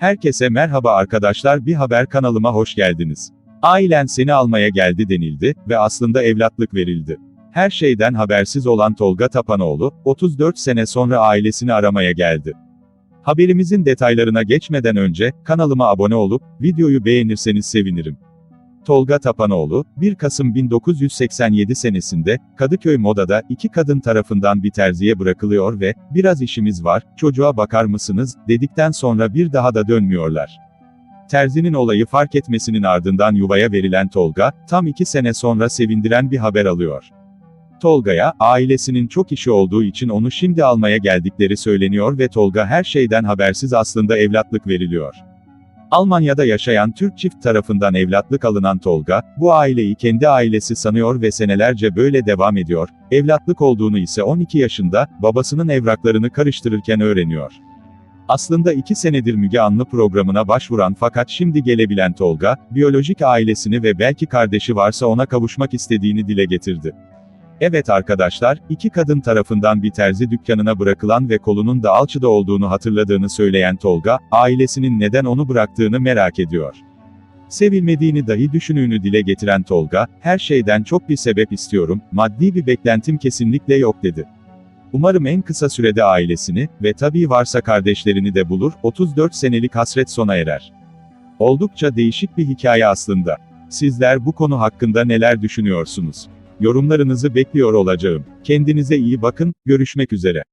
Herkese merhaba arkadaşlar bir haber kanalıma hoş geldiniz. Ailen seni almaya geldi denildi ve aslında evlatlık verildi. Her şeyden habersiz olan Tolga Tapanoğlu, 34 sene sonra ailesini aramaya geldi. Haberimizin detaylarına geçmeden önce, kanalıma abone olup, videoyu beğenirseniz sevinirim. Tolga Tapanoğlu, 1 Kasım 1987 senesinde, Kadıköy Moda'da iki kadın tarafından bir terziye bırakılıyor ve, biraz işimiz var, çocuğa bakar mısınız, dedikten sonra bir daha da dönmüyorlar. Terzinin olayı fark etmesinin ardından yuvaya verilen Tolga, tam iki sene sonra sevindiren bir haber alıyor. Tolga'ya, ailesinin çok işi olduğu için onu şimdi almaya geldikleri söyleniyor ve Tolga her şeyden habersiz aslında evlatlık veriliyor. Almanya'da yaşayan Türk çift tarafından evlatlık alınan Tolga, bu aileyi kendi ailesi sanıyor ve senelerce böyle devam ediyor, evlatlık olduğunu ise 12 yaşında, babasının evraklarını karıştırırken öğreniyor. Aslında iki senedir Müge Anlı programına başvuran fakat şimdi gelebilen Tolga, biyolojik ailesini ve belki kardeşi varsa ona kavuşmak istediğini dile getirdi. Evet arkadaşlar, iki kadın tarafından bir terzi dükkanına bırakılan ve kolunun da alçıda olduğunu hatırladığını söyleyen Tolga, ailesinin neden onu bıraktığını merak ediyor. Sevilmediğini dahi düşünüğünü dile getiren Tolga, her şeyden çok bir sebep istiyorum, maddi bir beklentim kesinlikle yok dedi. Umarım en kısa sürede ailesini ve tabii varsa kardeşlerini de bulur, 34 senelik hasret sona erer. Oldukça değişik bir hikaye aslında. Sizler bu konu hakkında neler düşünüyorsunuz? Yorumlarınızı bekliyor olacağım. Kendinize iyi bakın, görüşmek üzere.